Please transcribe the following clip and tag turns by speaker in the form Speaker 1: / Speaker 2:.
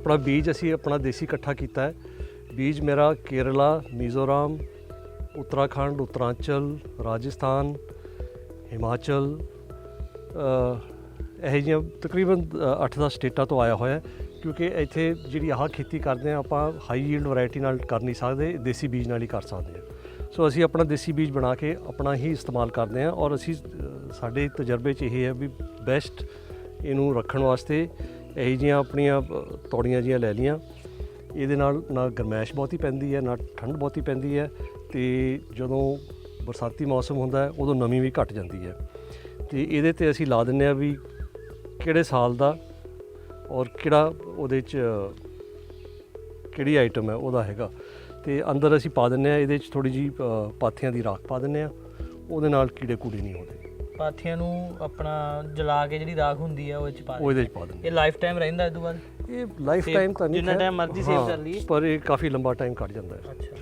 Speaker 1: ਆਪਣਾ ਬੀਜ ਅਸੀਂ ਆਪਣਾ ਦੇਸੀ ਇਕੱਠਾ ਕੀਤਾ ਹੈ। ਬੀਜ ਮੇਰਾ ਕੇਰਲਾ ਮਿਜ਼ੋਰਮ ਉੱਤਰਾਖੰਡ ਉੱਤਰਾਂਚਲ ਰਾਜਸਥਾਨ ਹਿਮਾਚਲ ਅ, ਇਹੋ ਜਿਹੀਆਂ ਤਕਰੀਬਨ 8-10 ਸਟੇਟਾਂ ਤੋਂ ਆਇਆ ਹੋਇਆ ਕਿਉਂਕਿ ਇੱਥੇ ਜਿਹੜੀ ਆਹ ਖੇਤੀ ਕਰਦੇ ਆ ਆਪਾਂ ਹਾਈ ਯੀਲਡ ਵੈਰਾਈਟੀ ਨਾਲ ਕਰ ਨਹੀਂ ਸਕਦੇ ਦੇਸੀ ਬੀਜ ਨਾਲ ਹੀ ਕਰ ਸਕਦੇ ਹਾਂ। ਸੋ ਅਸੀਂ ਆਪਣਾ ਦੇਸੀ ਬੀਜ ਬਣਾ ਕੇ ਆਪਣਾ ਹੀ ਇਸਤੇਮਾਲ ਕਰਦੇ ਹਾਂ ਔਰ ਅਸੀਂ ਸਾਡੇ ਤਜਰਬੇ 'ਚ ਇਹ ਹੈ ਵੀ ਬੈਸਟ ਇਹਨੂੰ ਰੱਖਣ ਵਾਸਤੇ ਇਹੋ ਜਿਹੀਆਂ ਆਪਣੀਆਂ ਤੌੜੀਆਂ ਜੀਆਂ ਲੈ ਲੀਆਂ ਇਹਦੇ ਨਾਲ ਨਾ ਗਰਮੈਸ਼ ਬਹੁਤੀ ਪੈਂਦੀ ਹੈ, ਨਾ ਠੰਡ ਬਹੁਤੀ ਪੈਂਦੀ ਹੈ ਤੇ ਜਦੋਂ ਬਰਸਾਤੀ ਮੌਸਮ ਹੁੰਦਾ ਹੈ, ਉਦੋਂ ਨਮੀ ਵੀ ਘਟ ਜਾਂਦੀ ਹੈ। ਤੇ ਇਹਦੇ ਤੇ ਅਸੀਂ ਲਾ ਦਿੰਨੇ ਆ ਵੀ ਕਿਹੜੇ ਸਾਲ ਦਾ ਔਰ ਕਿਹੜਾ ਉਹਦੇ ਚ, ਕਿਹੜੀ ਆਈਟਮ ਹੈ, ਉਹਦਾ ਹੈਗਾ। ਤੇ ਅੰਦਰ ਅਸੀਂ ਪਾ ਦਿੰਨੇ ਆ ਇਹਦੇ ਚ ਥੋੜੀ ਜੀ ਪਾਥੀਆਂ ਦੀ ਰਾਖ ਪਾ ਦਿੰਨੇ ਆ ਉਹਦੇ ਨਾਲ ਕੀੜੇ ਕੂੜੇ ਨਹੀਂ ਹੁੰਦੇ।
Speaker 2: ਪਾਥੀਆਂ ਨੂੰ ਆਪਣਾ ਜਲਾ ਕੇ ਜਿਹੜੀ ਰਾਖ ਹੁੰਦੀ ਆ ਉਹ ਚ ਪਾ
Speaker 1: ਉਹ
Speaker 2: ਦਿੰਦੇ।
Speaker 1: ਇਹਦੇ ਚ ਪਾ ਦਿੰਦੇ
Speaker 2: ਇਹ ਲਾਈਫ ਟਾਈਮ ਰਹਿੰਦਾ ਇਹ ਤੋਂ ਬਾਅਦ?
Speaker 1: ਇਹ ਲਾਈਫ ਟਾਈਮ ਤਾਂ ਨਹੀਂ
Speaker 2: ਜਿੰਨਾ time ਮਰਜ਼ੀ
Speaker 1: ਹਾਂ,
Speaker 2: ਕਰ ਲਈਏ।
Speaker 1: ਪਰ ਇਹ ਕਾਫੀ ਲੰਬਾ ਟਾਈਮ ਕੱਢ ਜਾਂਦਾ ਹੈ।
Speaker 2: ਅੱਛਾ।